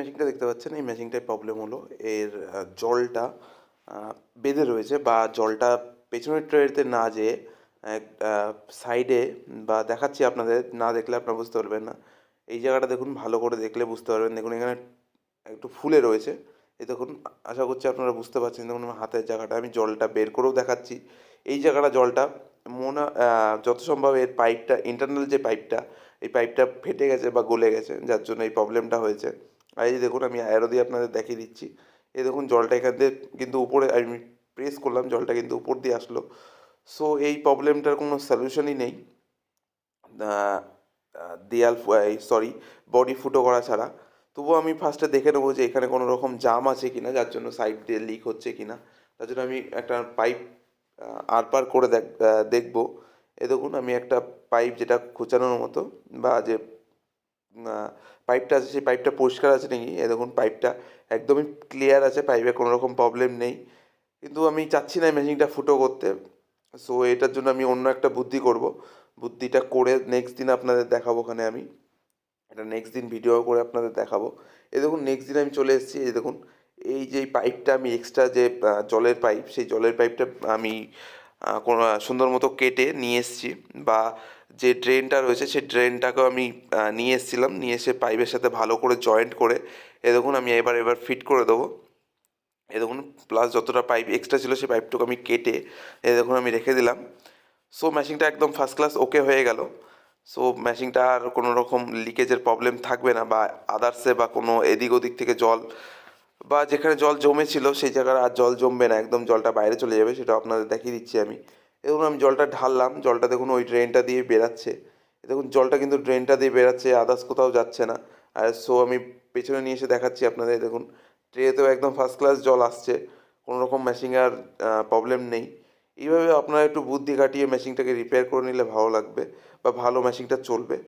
মেশিনটা দেখতে পাচ্ছেন এই মেশিনটায় প্রবলেম হলো। এর জলটা বেঁধে রয়েছে বা জলটা পেছনের ট্রেতে না যেয়ে সাইডে বা দেখাচ্ছি আপনাদের, না দেখলে আপনারা বুঝতে পারবেন না। এই জায়গাটা দেখুন, ভালো করে দেখলে বুঝতে পারবেন। দেখুন, এখানে একটু ফুলে রয়েছে। এই দেখুন, আশা করছি আপনারা বুঝতে পারছেন। দেখুন, আমার হাতের জায়গাটা, আমি জলটা বের করেও দেখাচ্ছি। এই জায়গাটা, জলটা মনে যত সম্ভব এর পাইপটা ইন্টারনাল যে পাইপটা এই পাইপটা ফেটে গেছে বা গলে গেছে, যার জন্য এই প্রবলেমটা হয়েছে। আর এই দেখুন, আমি আয়রো দিয়ে আপনাদের দেখিয়ে দিচ্ছি। এই দেখুন, জলটা এখান দিয়ে কিন্তু উপরে, আমি প্রেস করলাম, জলটা কিন্তু উপর দিয়ে আসলো। সো এই প্রবলেমটার কোনো সলিউশনই নেই। দেয়াল সরি বডি ফুটো করা ছাড়া। তবুও আমি ফার্স্টে দেখে নেব যে এখানে কোনো রকম জাম আছে কি না যার জন্য সাইড দিয়ে লিক হচ্ছে কি না তার জন্য আমি একটা পাইপ আর পার করে দেখ দেখব। এ দেখুন, আমি একটা পাইপ যেটা খোঁচানোর মতো, বা যে পাইপটা আছে, সেই পাইপটা পরিষ্কার আছে নাকি? এ দেখুন পাইপটা একদমই ক্লিয়ার আছে পাইপে কোনো রকম প্রবলেম নেই। কিন্তু আমি চাচ্ছি না মেশিনটা ফুটো করতে। সো এটার জন্য আমি অন্য একটা বুদ্ধি করব। বুদ্ধিটা করে নেক্সট দিন আপনাদের দেখাবো ওখানে আমি। এটা নেক্সট দিন ভিডিও করে আপনাদের দেখাবো। এ দেখুন নেক্সট দিন আমি চলে এসেছি, এই দেখুন। এই যে পাইপটা আমি এক্সট্রা যে জলের পাইপ সেই জলের পাইপটা আমি সুন্দর মতো কেটে নিয়ে এসেছি বা যে ড্রেনটা রয়েছে সেই ড্রেনটাকেও আমি নিয়ে এসেছিলাম। নিয়ে এসে পাইপের সাথে ভালো করে জয়েন্ট করে এ দেখুন আমি এবার এবার ফিট করে দেবো। এ দেখুন প্লাস যতটা পাইপ এক্সট্রা ছিল সেই পাইপটুকু আমি কেটে এ দেখুন আমি রেখে দিলাম। সো মেশিনটা একদম ফার্স্ট ক্লাস ওকে হয়ে গেল। সো মেশিনটা আর কোনো রকম লিকেজের প্রবলেম থাকবে না বা আদার্সে বা কোনো এদিক ওদিক থেকে জল বা যেখানে জল জমেছিল সেই জায়গায় আর জল জমবে না, একদম জলটা বাইরে চলে যাবে সেটা আপনাদের দেখিয়ে দিচ্ছি আমি। দেখুন, আমি জলটা ঢাললাম, জলটা দেখুন ওই ড্রেনটা দিয়ে বেরাচ্ছে। দেখুন, জলটা কিন্তু ড্রেনটা দিয়ে বেরাচ্ছে আদার্স কোথাও যাচ্ছে না। আর সো আমি পেছনে নিয়ে এসে দেখাচ্ছি আপনাদের, দেখুন ট্রেতেও একদম ফার্স্ট ক্লাস জল আসছে। কোনো রকম মেশিনে আর প্রবলেম নেই। এইভাবে আপনারা একটু বুদ্ধি কাটিয়ে মেশিনটাকে রিপেয়ার করে নিলে ভালো লাগবে বা ভালো মেশিনটা চলবে।